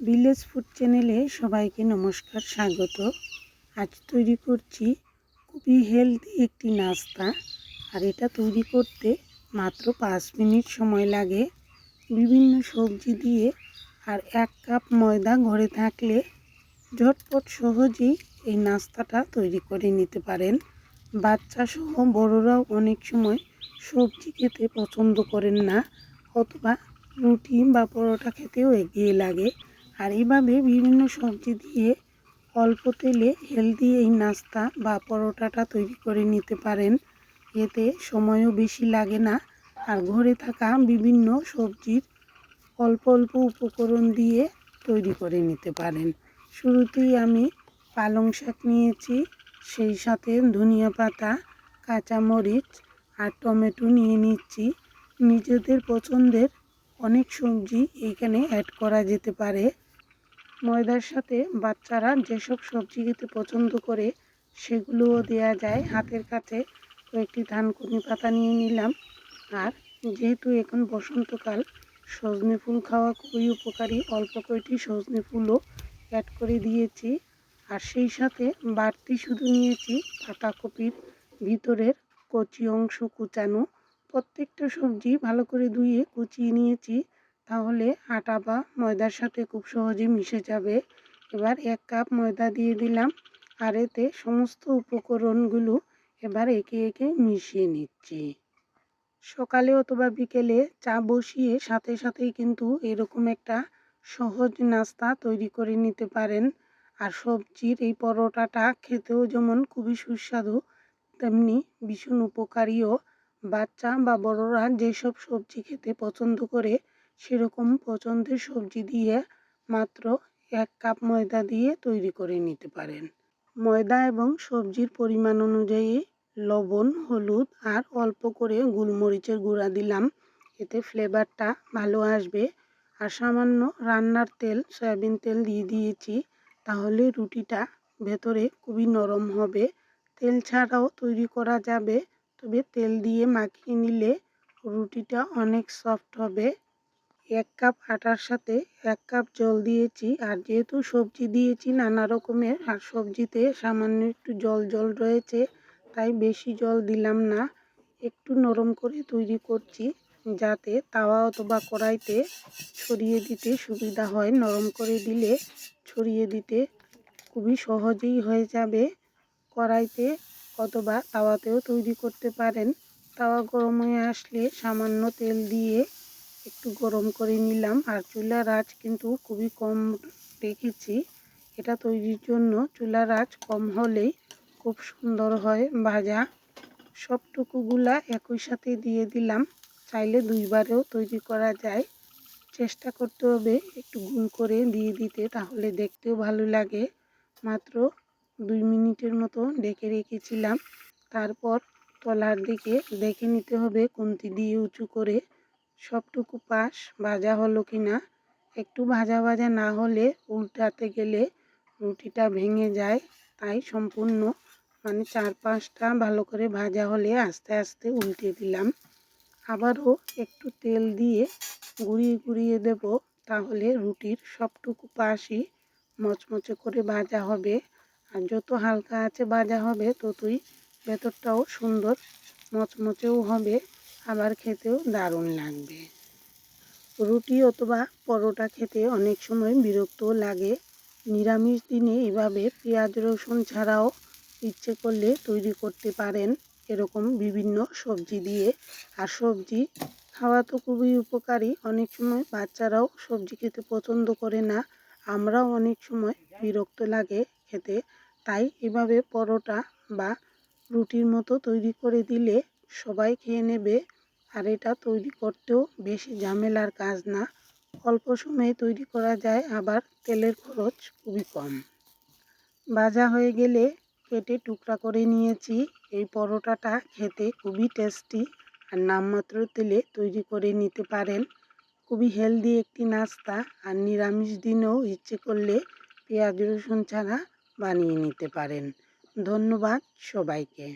Village food চ্যানেলে সবাইকে নমস্কার, স্বাগত। আজ তৈরি করছি খুবই হেলদি একটি নাস্তা, আর এটা তৈরি করতে মাত্র পাঁচ মিনিট সময় লাগে। বিভিন্ন সবজি দিয়ে আর এক কাপ ময়দা ঘরে থাকলে ঝটপট সহজেই এই নাস্তাটা তৈরি করে নিতে পারেন। বাচ্চা সহ বড়রাও অনেক সময় সবজি খেতে পছন্দ করেন না, অথবা রুটি বা পরোটা খেতেও এগিয়ে লাগে। আর এইভাবে বিভিন্ন সবজি দিয়ে অল্প তেলে হেলদি এই নাস্তা বা পরোটাটা তৈরি করে নিতে পারেন। এতে সময়ও বেশি লাগে না। আর ঘরে থাকা বিভিন্ন সবজির অল্প অল্প উপকরণ দিয়ে তৈরি করে নিতে পারেন। শুরুতেই আমি পালং শাক নিয়েছি। সেই সাথে ধনিয়া পাতা, কাঁচামরিচ আর টমেটো নিয়ে নিচ্ছি। নিজেদের পছন্দের অনেক সবজি এইখানে অ্যাড করা যেতে পারে। ময়দার সাথে বাচ্চারা যেসব সবজি খেতে পছন্দ করে, সেগুলোও দেওয়া যায়। হাতের কাছে কয়েকটি ধানকুনি পাতা নিয়ে নিলাম। আর যেহেতু এখন বসন্তকাল, সজনে ফুল খাওয়া খুবই উপকারী। অল্প কয়েকটি সজনে ফুলও অ্যাড করে দিয়েছি। আর সেই সাথে বাড়তি শুধু নিয়েছি পাতাকপির ভিতরের কচি অংশ কুচানো। প্রত্যেকটা সবজি ভালো করে ধুয়ে কুচিয়ে নিয়েছি। তাহলে আটা বা ময়দার সাথে খুব সহজে মিশে যাবে। এবার এক কাপ ময়দা দিয়ে দিলাম আর এতে সমস্ত উপকরণগুলো এবার একে একে মিশিয়ে নিচ্ছি। সকালে অথবা বিকেলে চা বসিয়ে সাথে সাথেই কিন্তু এরকম একটা সহজ নাস্তা তৈরি করে নিতে পারেন। আর সবজির এই পরোটাটা খেতেও যেমন খুবই সুস্বাদু, তেমনি ভীষণ উপকারীও। বাচ্চা বা বড়রা যেসব সবজি খেতে পছন্দ করে সেরকম পছন্দের সবজি দিয়ে মাত্র এক কাপ ময়দা দিয়ে তৈরি করে নিতে পারেন। ময়দা এবং সবজির পরিমাণ অনুযায়ী লবণ, হলুদ আর অল্প করে গোলমরিচের গুঁড়া দিলাম। এতে ফ্লেভারটা ভালো আসবে। আর সামান্য রান্নার তেল, সয়াবিন তেল দিয়ে দিয়েছি, তাহলে রুটিটা ভেতরে খুবই নরম হবে। তেল ছাড়াও তৈরি করা যাবে, তবে তেল দিয়ে মাখিয়ে নিলে রুটিটা অনেক সফট হবে। এক কাপ আটার সাথে এক কাপ জল দিয়েছি আর যেহেতু সবজি দিয়েছি, নানা রকমের, আর সবজিতে সামান্য একটু জল জল রয়েছে, তাই বেশি জল দিলাম না। একটু নরম করে তৈরি করছি যাতে তাওয়া অথবা কড়াইতে ছড়িয়ে দিতে সুবিধা হয়। নরম করে দিলে ছড়িয়ে দিতে খুবই সহজেই হয়ে যাবে। কড়াইতে অথবা তাওয়াতেও তৈরি করতে পারেন। তাওয়া গরম হয়ে আসলে সামান্য তেল দিয়ে একটু গরম করে নিলাম। আর চুলার আঁচ কিন্তু খুবই কম রেখেছি এটা তৈরির জন্য চুলার আঁচ কম হলেই খুব সুন্দর হয় ভাজা। সবটুকুগুলা একই সাথে দিয়ে দিলাম। চাইলে দুইবারেও তৈরি করা যায়। চেষ্টা করতে হবে একটু গুল করে দিয়ে দিতে, তাহলে দেখতেও ভালো লাগে। মাত্র দুই মিনিটের মতো ডেকে রেখেছিলাম। তারপর তলার দিকে দেখে নিতে হবে কন্তি দিয়ে উঁচু করে। সবটুকু পাশ ভাজা হলো কি না? একটু ভাজা ভাজা না হলে উল্টাতে গেলে রুটিটা ভেঙে যায়। তাই সম্পূর্ণ মানে চার পাঁচটা ভালো করে ভাজা হলে আস্তে আস্তে উল্টে দিলাম। আবারও একটু তেল দিয়ে গুঁড়িয়ে গুঁড়িয়ে দেব, তাহলে রুটির সবটুকু পাশই মচমচে করে ভাজা হবে। আর যত হালকা আছে ভাজা হবে, ততই ভেতরটাও সুন্দর মচমচেও হবে। আবার খেতেও দারুণ লাগবে। রুটি অথবা পরোটা খেতে অনেক সময় বিরক্তও লাগে। নিরামিষ দিনে এভাবে পেঁয়াজ, রসুন ছাড়াও ইচ্ছে করলে তৈরি করতে পারেন। এরকম বিভিন্ন সবজি দিয়ে। আর সবজি খাওয়া তো খুবই উপকারী। অনেক সময় বাচ্চারাও সবজি খেতে পছন্দ করে না। আমরাও অনেক সময় বিরক্ত লাগে খেতে। তাই এভাবে পরোটা বা রুটির মতো তৈরি করে দিলে সবাই খেয়ে নেবে। আর এটা তৈরি করতেও বেশি ঝামেলার কাজ না। অল্প সময়ে তৈরি করা যায়, আবার তেলের খরচ খুবই কম। ভাজা হয়ে গেলে কেটে টুকরা করে নিয়েছি। এই পরোটাটা খেতে খুবই টেস্টি আর নামমাত্র তেলে তৈরি করে নিতে পারেন। খুবই হেলদি একটি নাস্তা আর নিরামিষ দিনেও ইচ্ছে করলে পেঁয়াজ রসুন ছাড়া বানিয়ে নিতে পারেন। ধন্যবাদ সবাইকে।